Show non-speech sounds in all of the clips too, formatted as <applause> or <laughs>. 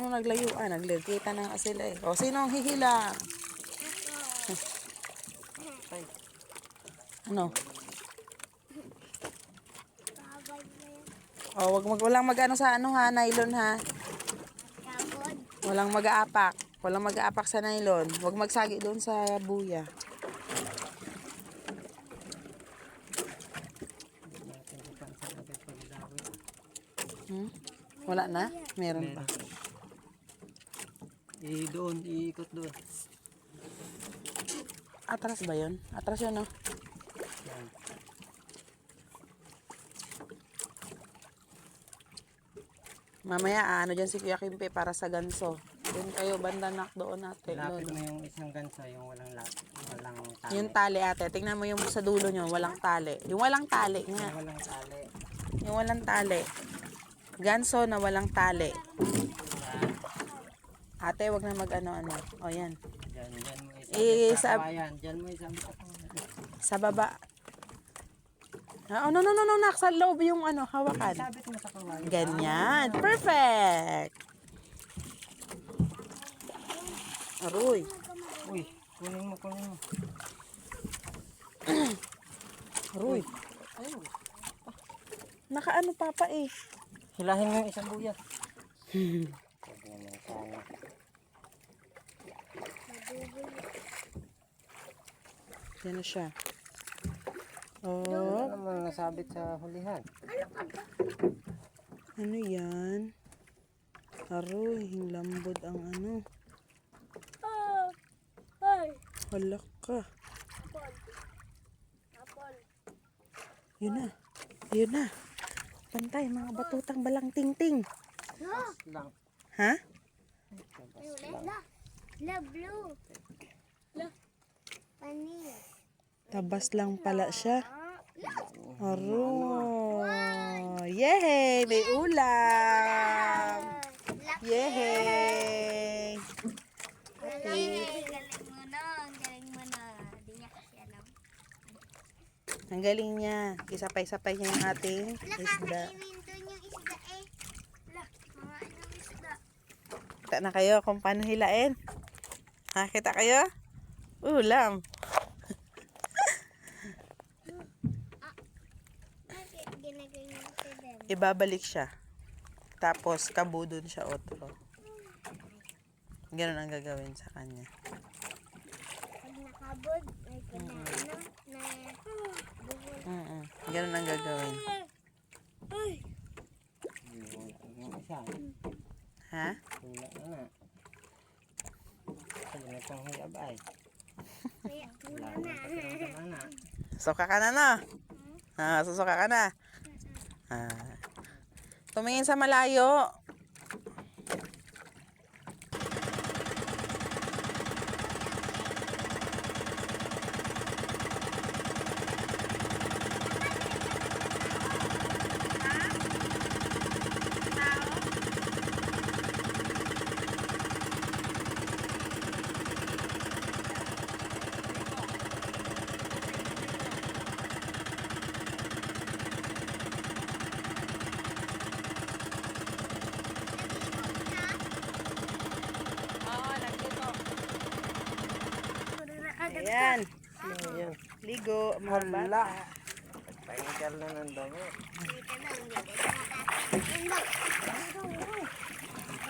Ano naglayo? Ah, naglagkita na nga sila eh. O, sino ang hihila? <laughs> Ano? O, wag mag walang mag-ano sa ano ha, nylon ha. Walang mag-aapak. Walang mag-aapak sa nylon. Wag magsagi doon sa buya. natin ito pa sa kapit pagdawit. Hmm? Wala na? Meron pa. I doon, iikot doon. Atras ba yun? Atras yun, no? Yan. Mamaya, ano dyan si Kuya Kimpe para sa ganso. Doon kayo, banda nak doon natin. Lapit lolo. mo yung isang ganso, yung walang lap, walang tali. Yung tali ate, tingnan mo yung sa dulo nyo, walang tali. Yung walang tali Yung nga. walang tali. Yung walang tali. Ganso na walang tali. Ate, wag na mag ano-ano. O yan. Diyan, diyan mo Eh, isabit sa. Diyan mo isabit sa baba. Ah, oh, no, no, no, no, nak. Sa loob yung ano, hawakan. Isabit mo sa kawayan. Ganyan. Perfect. Aroy. Uy, kunin mo, kunin mo. Aroy. Ayun. Nakaano papa eh. Hilahin mo yung isang buya. <laughs> Yan na siya. Ano Oh, naman nasabit sa hulihan? ano yan? Aroy, yung lambod ang ano. Halak ka. Yun na. Yun na. Pantay, mga batutang balang ting-ting. Lang. Ha? La. Blue. Panis. Tabas lang pala siya. Aroy. Yay! May ulam! La. Yay! Galing, galing mo na. Ang galing mo na. Hindi niya kasi alam. Ang galing niya. Isapay-sapay niya yung ating isda. eh. Isda. Kita na kayo kung paano hilain. Nakita kayo? Ulam. Din? Ibabalik siya. Tapos, kabudon siya otro. Ganun ang gagawin sa kanya. Pag nakabod, ay kinaano na bubol. Mm Ganun ang gagawin. Ha? Hila na. Sabi na itong hiyab ay. Wala. Suka ka na no? Ah, susuka ka na. Ah. Tumingin sa malayo. Ayan. Ayun. Ligo, mga bata. Paingal na ng nakakita.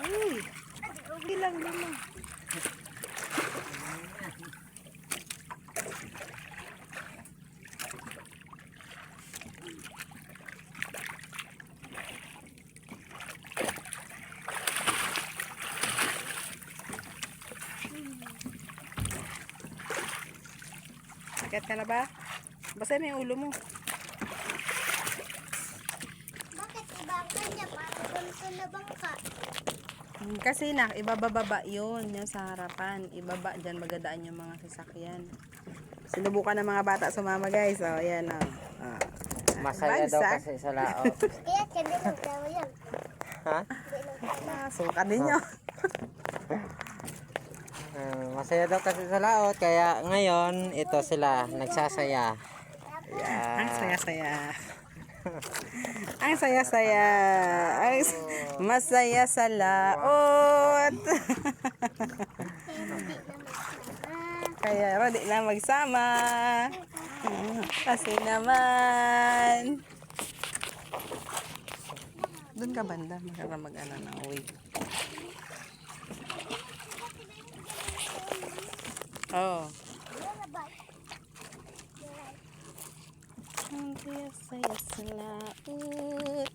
Uy. Okay lang, lang. Sakit ka na ba? Basta na yung ulo mo. Bakit ibang kanya? Parang na bangka. Hmm, Kasi na, ibababa yun, yung sa harapan. Ibaba, dyan magadaan yung mga sasakyan. Sinubukan ng mga bata sumama guys. O, yan o. Ah. Masaya daw Bagsak. kasi sa laot. Kaya kaya lang tayo yan. ha? Ah, sukat din nyo. Ah, masaya daw kasi sa laot. Kaya ngayon, ito sila, nagsasaya. Ang Yan. saya-saya. Ang saya-saya. Ang, Masaya sa laot. <laughs> Kaya ready na magsama. Kasi naman. Doon ka banda, magkara mag-ano ng wig. Oh. Ang saya sa laot.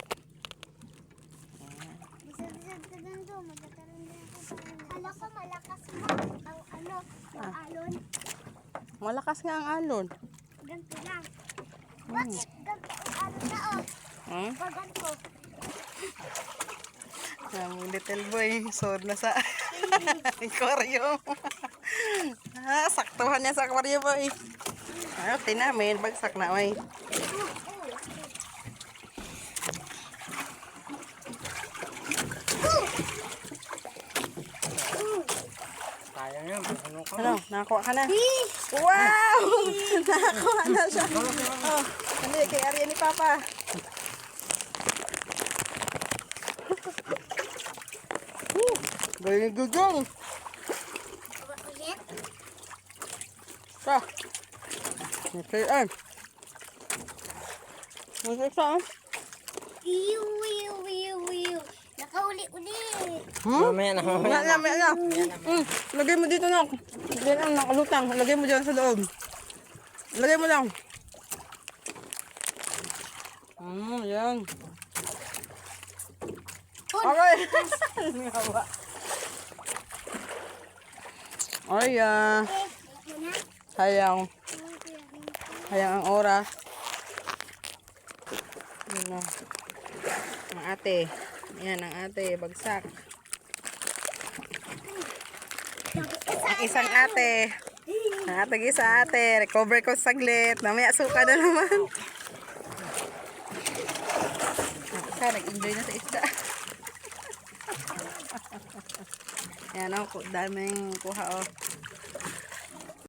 Kala ko malakas ang ano, ang alon. Malakas nga ang alon. Ganito lang. Bakit ganito ang alon na oh? Hmm? Pag ganito. Little boy, sod na sa <laughs> aquarium. Ah, saktuhan niya sa aquarium boy. Ah, tinamin, bagsak na oy. Ano ka? Nakakuha ka na? Wow! <laughs> nakakuha na siya. Oh, hindi, kay Arya ni Papa. Galing gugong. Sa. Okay, ay. Masaya sa, ah. Wiw, wiw, wiw, wiw. Nakauli ulit. Hmm? Mamaya na, mamaya Mamaya na. na, mamaya na. Mm, lagay mo dito na. Diyan ang nakalutang. Lagay mo dyan sa loob. Lagay mo lang. Hmm, yan. Okay. Ngawa. <laughs> Ay, ah. Na. Sayang. Sayang ang oras. Yan na. Ang ate. Yan, ang ate. Bagsak. Ang isang ate. Ang ate isa ate. Recover ko saglit. Mamaya suka na naman. Isa, nag-enjoy na sa isda. <laughs> Yan o, daming kuha o.